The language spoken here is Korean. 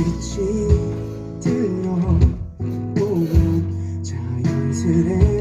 빛이 들어오면 자연스레